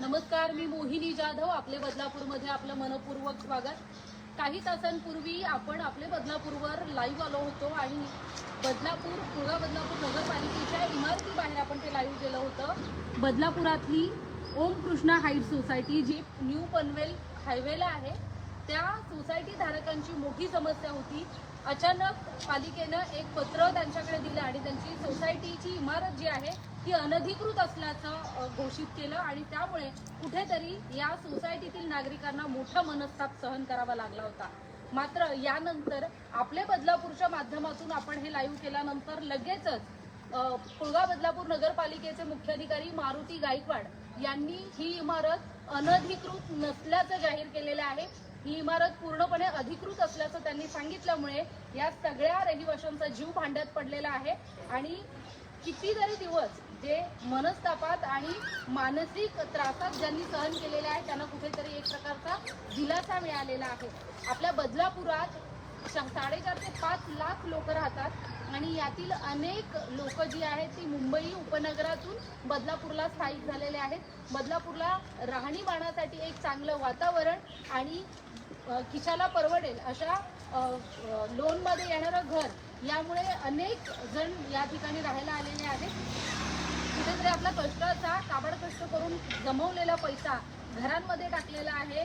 नमस्कार मी मोहिनी जाधव आपले बदलापूरमध्ये आपलं मनपूर्वक स्वागत. काही तासांपूर्वी आपण आपले बदलापूरवर लाईव्ह आलो होतो आणि बदलापूर पुळगा बदलापूर नगरपालिकेच्या इमारतीबाहेर आपण ते लाईव्ह केलं होतं. बदलापुरातली ओम कृष्णा हाईट सोसायटी जी न्यू पनवेल हायवेला आहे त्या सोसायटी धारकांची मोठी समस्या होती. अचानक पालिकेनं एक पत्र त्यांच्याकडे दिलं आणि त्यांची सोसायटीची इमारत जी आहे ती अनधिकृत असल्याचं घोषित केलं आणि त्यामुळे कुठेतरी या सोसायटीतील नागरिकांना मोठा मनस्ताप सहन करावा लागला होता. मात्र यानंतर आपले बदलापूरच्या माध्यमातून आपण हे लाईव्ह केल्यानंतर लगेचच पुळगा बदलापूर नगरपालिकेचे मुख्याधिकारी मारुती गायकवाड यांनी ही इमारत अनधिकृत नसल्याचं जाहीर केलेलं आहे. ही इमारत पूर्णपणे अधिकृत असल्याचं त्यांनी सांगितल्यामुळे या सगळ्या रहिवाशांचा जीव भांड्यात पडलेला आहे. आणि कितीतरी दिवस जे मनस्तापात आणि मानसिक त्रासात ज्यांनी सहन केलेले आहे त्यांना कुठेतरी एक प्रकारचा दिलासा मिळालेला आहे. आपल्या बदलापुरात श- साडेचार ते पाच लाख लोक राहतात आणि यातील अनेक लोक जी आहेत ती मुंबई उपनगरातून बदलापूरला स्थायिक झालेले आहेत. बदलापूरला राहणीमानासाठी एक चांगलं वातावरण आणि खिशाला परवडेल अशा लोनमध्ये येणारं घर यामुळे अनेक जण या ठिकाणी राहायला आलेले आहेत. कुठेतरी आपला कष्टाचा ताबड कष्ट करून जमवलेला पैसा घरांमध्ये टाकलेला आहे.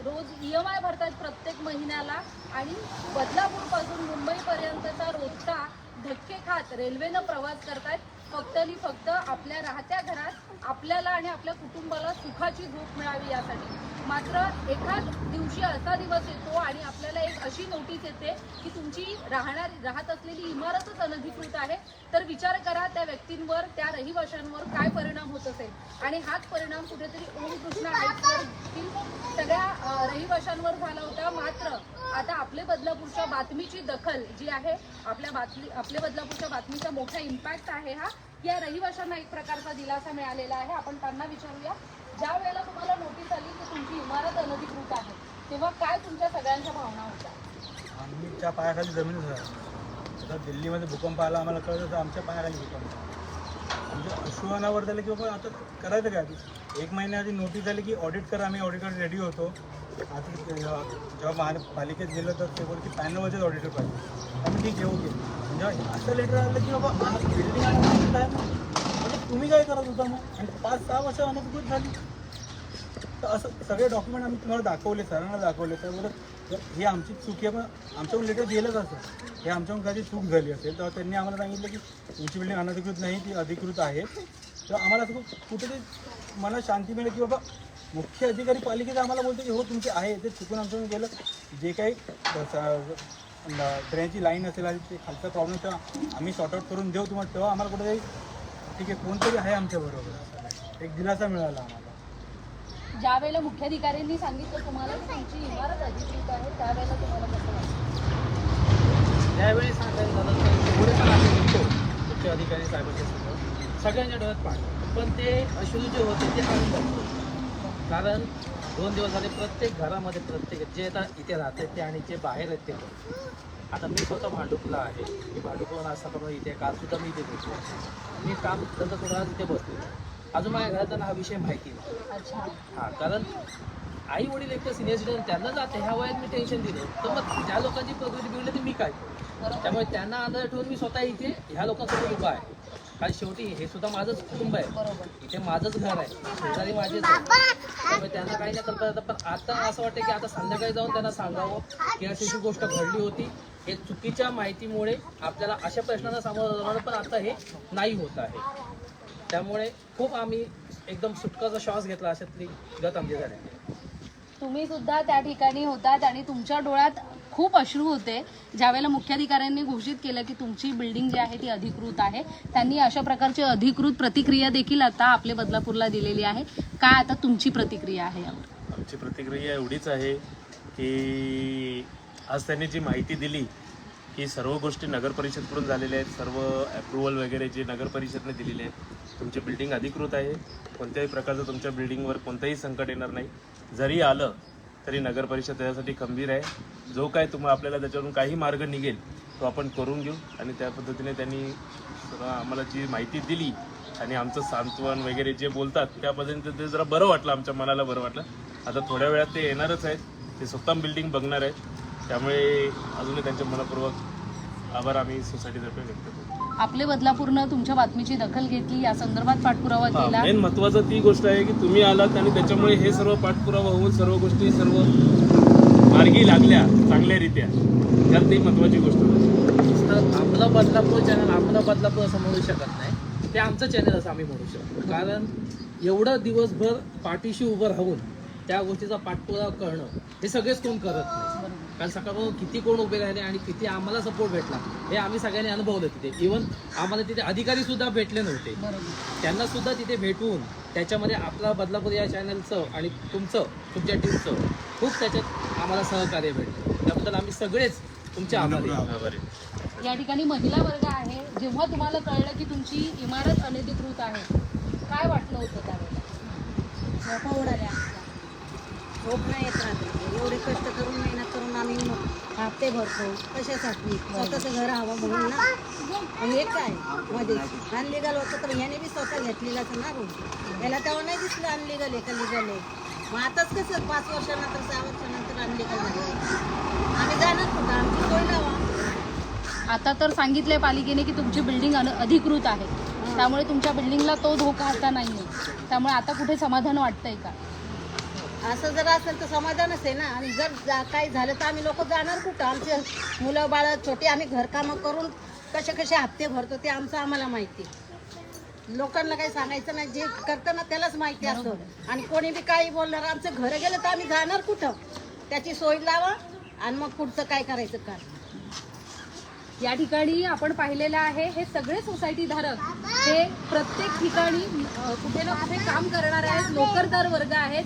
रोज ई एम आय भरतात प्रत्येक महिन्याला आणि बदलापूरपासून मुंबईपर्यंतचा रोजचा धक्के खात रेल्वेनं प्रवास करतायत. फक्त आणि फक्त आपल्या राहत्या घरात आपल्याला आणि आपल्या कुटुंबाला सुखाची झोप मिळावी यासाठी. मात्र एखाद दिवशी असा दिवस येतो आणि आपल्याला अशी नोटीस येते की तुमची राहणार राहत असलेली इमारतच अनधिकृत आहे. तर विचार करा त्या व्यक्तींवर त्या रहिवाशांवर काय परिणाम होत असेल. आणि हाच परिणाम कुठेतरी ओम कृष्णा सगळ्या रहिवाशांवर झाला होता. मात्र आता आपले बदलापूरच्या बातमीची दखल जी आहे आपल्या बातमी आपले बदलापूरच्या बातमीचा मोठा इम्पॅक्ट आहे हा. या रहिवाशांना एक प्रकारचा दिलासा मिळालेला आहे. आपण त्यांना विचारूया. ज्या वेळेला तुम्हाला नोटीस आली की तुमची इमारत अनधिकृत आहे तेव्हा काय तुमच्या सगळ्यांच्या भावना होत्या? आमच्या पायाखाली जमीन आता दिल्लीमध्ये भूकंप आला आम्हाला कळलं तर आमच्या पायाखाली भूकंप आमच्या म्हणजे अश्वानावर झालं की बाबा आता करायचं काय? आधी एक महिन्याआधी नोटीस आली की ऑडिट करा आम्ही ऑडिटर रेडी होतो. आता ते, अं, जेव्हा महापालिकेत गेलो तर ते बोलते पॅनलवरचेच ऑडिटर पाहिजे. आम्ही ठीक घेऊ ओके म्हणजे असं लेटर आलं की बाबा बिल्डिंग अनधिकृत आहे म्हणजे तुम्ही काय करत होता मग? आणि पाच सहा वर्ष अनुभूत झाली. तर असं सगळे डॉक्युमेंट आम्ही तुम्हाला दाखवले सरांना दाखवले. तर बरं तर हे आमची चूक आहे पण आमच्याकडून लेटर गेलंच असं. हे आमच्याकडून काही चूक झाली असेल तर त्यांनी आम्हाला सांगितलं की तुमची बिल्डिंग अनधिकृत नाही ती अधिकृत आहे. तर आम्हाला असं कुठेतरी मला शांती मिळेल की बाबा मुख्य अधिकारी पालिकेचं आम्हाला बोलतो की हो तुमचे आहे ते चुकून आमच्याकडून गेलं. जे काही ट्रेनची लाईन असेल आणि ते खालचा प्रॉब्लेम तेव्हा आम्ही सॉर्ट आउट करून देऊ तुम्हाला तेव्हा आम्हाला कुठेतरी ठीक आहे कोणतरी आहे आमच्याबरोबर एक दिलासा मिळाला आम्हाला. ज्या वेळेला मुख्याधिकाऱ्यांनी सांगितलं तुम्हाला की तुमची इमारत अधिकृत आहे त्यावेळेला तुम्हाला कसं वाटतं. त्यावेळी सांगायचं झालं तर पण आम्ही अधिकारी साहेबांच्या समोर सगळ्यांच्या डोळ्यात पाणी. पण ते अश्रू जे होते ते आनंद होते. कारण दोन दिवस झाले प्रत्येक घरामध्ये प्रत्येक जे आता इथे राहते ते आणि जे बाहेर आहेत ते. आता मी स्वतः भांडुपला आहे. मी भांडुपला असताना इथे काल सुद्धा मी इथे बसलो. मी काम धंदा सोडा तिथे बसलो अजून माझ्या घरात हा विषय माहिती नाही अच्छा. हा कारण आई वडील एक तर सिनियर सिटीजन त्यांना जाते ह्या वयात मी टेन्शन दिलं तर मग ज्या लोकांची प्रकृती बिघडली ती मी काय? त्यामुळे त्यांना आधार ठेवून मी स्वतः इथे ह्या लोकांसोबत उभा आहे. कारण शेवटी हे सुद्धा माझंच कुटुंब आहे. इथे माझंच घर आहे. शेजारी माझेच आहे त्यामुळे त्यांना काही नाही कल्पना येतं. पण आता असं वाटतं की आता संध्याकाळी जाऊन त्यांना सांगावं की अशी अशी गोष्ट घडली होती. हे चुकीच्या माहितीमुळे आपल्याला अशा प्रश्नांना सामोरं जाणं पण आता हे नाही होत आहे. त्यामुळे खूप आम्ही एकदम सुटकाचा श्वास घेतला अशातली गत आमची झाली. तुम्ही सुद्धा त्या ठिकाणी होतात आणि तुमच्या डोळ्यात खूप अश्रू होते. ज्यावेळेला मुख्याधिकाऱ्यांनी घोषित केलं की तुमची बिल्डिंग जी आहे ती अधिकृत आहे त्यांनी अशा प्रकारची अधिकृत प्रतिक्रिया देखील आता आपल्या बदलापूरला दिलेली आहे. काय आता तुमची प्रतिक्रिया आहे यावर? आमची प्रतिक्रिया एवढीच आहे की आज त्यांनी जी माहिती दिली ही सर्व गोष्टी नगर परिषदकडून झालेल्या आहेत. सर्व अप्रुव्हल वगैरे जे नगर परिषदने दिलेले आहेत. तुमची बिल्डिंग अधिकृत आहे. कोणत्याही प्रकारचं तुमच्या बिल्डिंगवर कोणतंही संकट येणार नाही. जरी आलं तरी नगर परिषद त्याच्यासाठी खंबीर आहे. जो काय तुम्हाला आपल्याला त्याच्यावरून काही मार्ग निघेल तो आपण करून घेऊ. आणि त्या पद्धतीने त्यांनी आम्हाला जी माहिती दिली आणि आमचं सांत्वन वगैरे जे बोलतात त्या पद्धतीने ते जरा बरं वाटलं. आमच्या मनाला बरं वाटलं. आता थोड्या वेळात ते येणारच आहेत. ते स्वतः बिल्डिंग बघणार आहेत. त्यामुळे अजूनही त्यांचे मनपूर्वक आभार आम्ही सोसायटीतर्फे व्यक्त करतो. आपले बदलापूरनं तुमच्या बातमीची दखल घेतली या संदर्भात पाठपुरावा केला. मेन महत्वाचं ती गोष्ट आहे की तुम्ही आलात आणि त्याच्यामुळे हे सर्व पाठपुरावा होऊन सर्व गोष्टी सर्व मार्गी लागल्या चांगल्यारित्या. त्यात ती महत्वाची गोष्ट. तर आपलं बदलापूर चॅनल आपलं बदलापूर असं म्हणू शकत नाही. ते आमचं चॅनल असं आम्ही म्हणू शकतो. कारण एवढं दिवसभर पाठीशी उभं राहून त्या गोष्टीचा पाठपुरावा करणं हे सगळेच कोण करत नाही. कारण सकाळपासून किती कोण उभे राहिले आणि किती आम्हाला सपोर्ट भेटला हे आम्ही सगळ्यांनी अनुभवलं तिथे. इवन आम्हाला तिथे अधिकारी सुद्धा भेटले नव्हते. त्यांना सुद्धा तिथे भेटून त्याच्यामध्ये आपला बदलापूर या चॅनलचं आणि तुमचं तुमच्या टीमचं खूप त्याच्यात आम्हाला सहकार्य भेटलं. त्याबद्दल आम्ही सगळेच तुमचे आभारी. या ठिकाणी महिला वर्ग आहे. जेव्हा तुम्हाला कळलं की तुमची इमारत अनधिकृत आहे काय वाटलं होतं त्यावेळेला? झोपा नाही येत रात्री. एवढे कष्ट करून मेहनत करून आम्ही हप्ते भरतो. कशासाठी? स्वतःचं घर हवं म्हणून ना. हे काय? मध्ये. अनलिगल होतं तर ह्याने बी स्वतः घेतलेलाच ना रूम याला तेव्हा नाही दिसलं अनलिगल आहे का लिगल आहे मग आताच कसं पाच वर्षानंतर सहा वर्षानंतर अनलिगल झालं. आम्ही जाणार कुठं? आमची सोय लावा. आता तर सांगितलंय पालिकेने की तुमची बिल्डिंग अन- अधिकृत आहे. त्यामुळे तुमच्या बिल्डिंगला तो धोका आता नाहीये. त्यामुळे आता कुठे समाधान वाटतंय का? असं जर असेल तर समाधानच आहे ना. आणि जर जा काही झालं तर आम्ही लोक जाणार कुठं? आमचे मुलं बाळ छोटी आम्ही घरकामं करून कसे कसे हप्ते भरतो ते आमचं आम्हाला माहिती लोकांना काही सांगायचं नाही. जे करतं ना त्यालाच माहिती असतं. आणि कोणी बी काही बोलणार आमचं घर गेलं तर आम्ही जाणार कुठं? त्याची सोय लावा आणि मग पुढचं काय करायचं काय या ठिकाणी आपण पाहिलेलं आहे हे सगळे सोसायटी धारक हे प्रत्येक ठिकाणी कुठे ना कुठे काम करणारे आहेत नोकरदार वर्ग आहेत.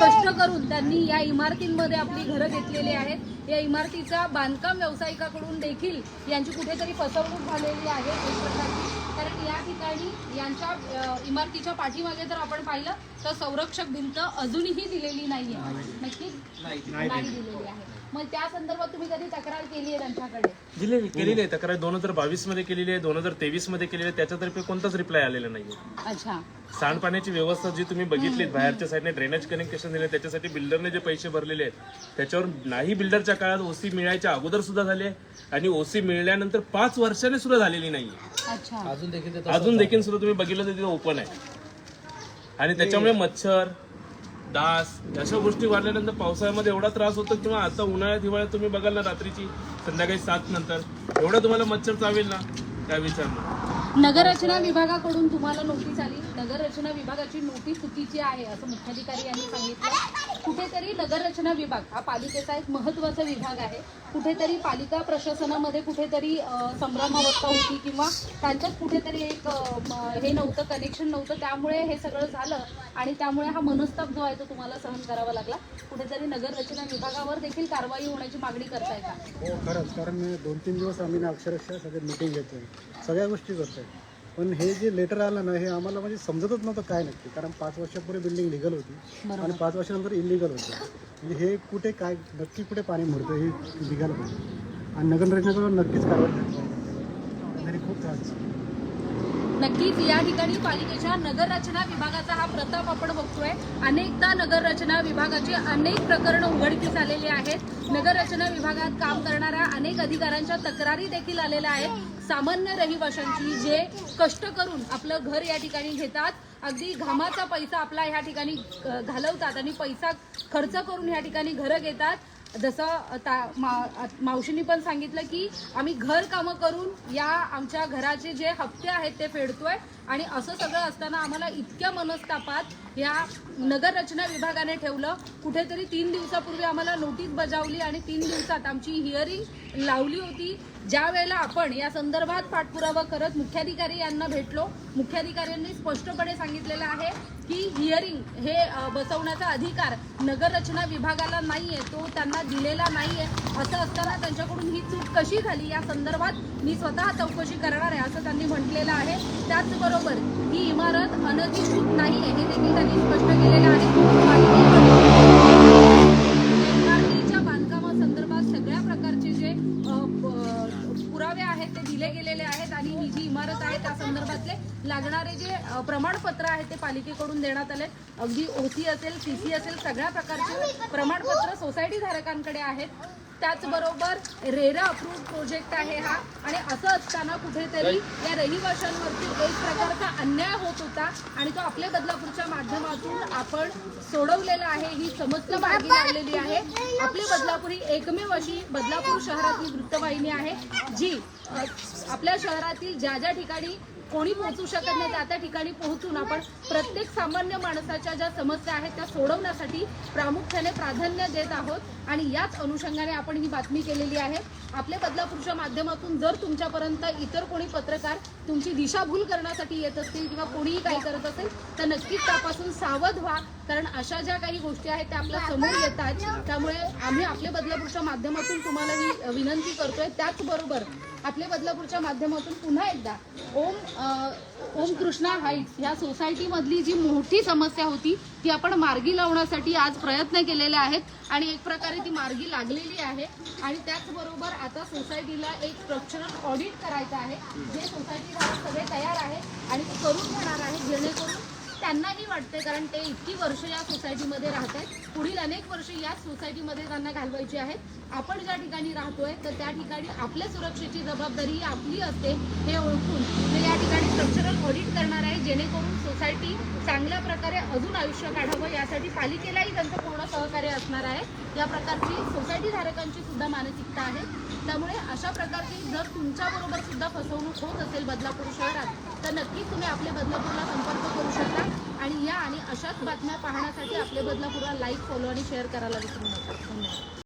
कष्ट करून त्यांनी या इमारतींमध्ये आपली घरं घेतलेली आहेत. या इमारतीच्या बांधकाम व्यावसायिकाकडून देखील यांची कुठेतरी फसवणूक झालेली आहे एक प्रकारची. कारण या ठिकाणी यांच्या इमारतीच्या पाठीमागे जर आपण पाहिलं तर संरक्षक भिंत अजूनही दिलेली नाहीये. नक्की? नाही दिलेली आहे. मग त्या संदर्भात तुम्ही कधी तक्रार केली आहे त्यांच्याकडे? दिलेली केलेली आहे तक्रार दोन हजार बावीसमध्ये केलेली आहे दोन हजार तेवीसमध्ये केलेली आहे. त्याच्यातर्फे कोणताच रिप्लाय आलेला नाहीये. अच्छा. सांडपाण्याची व्यवस्था जी तुम्ही बघितलीत बाहेरच्या साईडने ड्रेनेज कनेक्शन दिले त्याच्यासाठी बिल्डरने जे पैसे भरलेले आहेत त्याच्यावर नाही बिल्डरच्या काळात ओसी मिळायच्या अगोदर सुद्धा झाले आणि ओसी मिळाल्यानंतर पाच वर्षाने सुद्धा झालेली नाहीये. अच्छा. अजून देखील ते तसंच अजून देखील सुद्धा तुम्ही बघितलं तर तिथे ओपन आहे. आणि त्याच्यामुळे मच्छर डास अशा गोष्टी वाढल्यानंतर पावसाळ्यामध्ये एवढा त्रास होतो किंवा आता उन्हाळ्यात हिवाळ्यात तुम्ही बघाल ना रात्रीची संध्याकाळी सात नंतर एवढं तुम्हाला मच्छर चावेल ना? काय विचार नगररचना विभागाकडून तुम्हाला नोटीस आली. नगररचना विभागाची नोटीस चुकीची आहे असं मुख्याधिकारी यांनी सांगितलं. कुठेतरी नगररचना विभाग हा पालिकेचा एक महत्त्वाचा विभाग आहे. कुठेतरी पालिका प्रशासनामध्ये कुठेतरी संभ्रमावस्था होती किंवा त्यांच्यात कुठेतरी एक हे नव्हतं कनेक्शन नव्हतं. त्यामुळे हे सगळं झालं आणि त्यामुळे हा मनस्ताप जो आहे तो तुम्हाला सहन करावा लागला. कुठेतरी नगररचना विभागावर देखील कारवाई होण्याची मागणी करताय का? हो खरंच. कारण दोन तीन दिवस आम्ही अक्षरशः सगळे मिटिंग घेतोय. सगळ्या गोष्टी करतोय. पण हे जे लेटर आलं ना हे आम्हाला म्हणजे समजतच नव्हतं काय नक्की. कारण पाच वर्षापूर्वी बिल्डिंग लिगल होती. आणि पाच वर्षानंतर इलिगल होती. म्हणजे हे कुठे काय नक्की कुठे पाणी मुरतं हे लिगल होतं. आणि नगररचनेकडून नक्कीच कारवाई झाली पाहिजे. तरी खूप त्रास. नक्कीच या ठिकाणी पालिकेच्या नगररचना विभागाचा हा प्रताप आपण बघतोय. अनेकदा नगररचना विभागाची अनेक प्रकरणं उघडकीस आलेली आहेत. नगररचना विभागात काम करणाऱ्या अनेक अधिकाऱ्यांच्या तक्रारी देखील आलेल्या आहेत. सामान्य रहिवाशांची जे कष्ट करून आपलं घर या ठिकाणी घेतात अगदी घामाचा पैसा आपला ह्या ठिकाणी घालवतात आणि पैसा खर्च करून ह्या ठिकाणी घरं घेतात जसं ता मा मावशींनी पण सांगितलं की आम्ही घर कामं करून या आमच्या घराचे जे हप्ते आहेत ते फेडतोय आणि असं सगळं असताना आम्हाला इतक्या मनस्तापात या नगररचना विभागाने ठेवलं. कुठेतरी तीन दिवसापूर्वी आम्हाला नोटीस बजावली आणि तीन दिवसात आमची हिअरिंग लावली होती. ज्या वेळेला आपण या संदर्भात पाठपुरावा करत मुख्याधिकारी यांना भेटलो मुख्याधिकाऱ्यांनी स्पष्टपणे सांगितलेलं आहे की हिअरिंग हे बसवण्याचा अधिकार नगररचना विभागाला नाही आहे तो त्यांना दिलेला नाही आहे असं असताना त्यांच्याकडून ही चूक कशी झाली? या संदर्भात मी स्वतः चौकशी करणार आहे असं त्यांनी म्हटलेलं आहे. त्याचबरोबर ही इमारत अनधिकृत नाहीये हे देखील त्यांनी स्पष्ट केलेलं आहे. ते ही जी इमारत आहे लागणारे अ, पालिकेकडून देण्यात आले. अगदी ओसी असेल सी सी असेल सगळ्या प्रकारचे प्रमाणपत्र सोसायटी धारकांकडे आहेत. त्याचबरोबर रेरा अप्रूव्ह प्रोजेक्ट आहे हा. आणि असं असताना कुठेतरी या रहिवाशांवरती एक प्रकारचा अन्याय होत होता. आणि तो आपल्या बदलापूरच्या माध्यमातून आपण सोडवलेला आहे. ही समस्या मार्गी लागलेली आहे. आपले बदलापूर ही एकमेव अशी बदलापूर शहरातली वृत्तवाहिनी आहे जी आपल्या शहरातील ज्या ज्या ठिकाणी कोणी पोहोचू शकत नाही त्या त्या ठिकाणी पोहोचून आपण प्रत्येक सामान्य माणसाच्या ज्या समस्या आहेत त्या सोडवण्यासाठी प्रामुख्याने प्राधान्य देत आहोत. आणि याच अनुषंगाने आपण ही बातमी केलेली आहे. आपल्या बदलापूरच्या माध्यमातून जर तुमच्यापर्यंत इतर कोणी पत्रकार तुमची दिशाभूल करण्यासाठी येत असतील किंवा कोणीही काही करत असेल तर नक्कीच त्यापासून सावध व्हा. कारण अशा ज्या काही गोष्टी आहेत त्या आपल्यासमोर येतात. त्यामुळे आम्ही आपल्या बदलापूरच्या माध्यमातून तुम्हाला ही विनंती करतोय. त्याचबरोबर आपल्या बदलापूरच्या माध्यमातून पुन्हा एकदा ओम ओम कृष्णा हाईट्स ह्या सोसायटीमधली जी मोठी समस्या होती ती आपण मार्गी लावण्यासाठी आज प्रयत्न केलेले आहेत आणि एक प्रकारे ती मार्गी लागलेली आहे. आणि त्याचबरोबर आता सोसायटीला एक स्ट्रक्चरल ऑडिट करायचं आहे जे सोसायटीला सगळे तयार आहे आणि ते करून घेणार आहे जेणेकरून त्यांनाही वाटते कारण ते इतकी वर्ष या सोसायटीमध्ये राहत आहेत पुढील अनेक वर्ष याच सोसायटीमध्ये त्यांना घालवायची आहेत. आपण ज्या ठिकाणी राहतोय तर त्या ठिकाणी आपल्या सुरक्षेची जबाबदारी ही आपली असते हे ओळखून. ते या ठिकाणी स्ट्रक्चरल ऑडिट करणार आहे जेणेकरून सोसायटी चांगल्या प्रकारे अजून आयुष्य काढावं यासाठी पालिकेलाही त्यांचं पूर्ण सहकार्य असणार आहे. या प्रकारची सोसायटी धारकांची सुद्धा मानसिकता आहे. त्यामुळे अशा प्रकारची जर तुमच्याबरोबर सुद्धा फसवणूक होत असेल बदलापूर शहरात तर नक्कीच तुम्ही आपले बदलापूरला संपर्क करू शकता. आणि या आणि अशाच बातम्या पाहण्यासाठी आपले बदलापूरला लाईक फॉलो आणि शेअर करायला विसरू नका. धन्यवाद.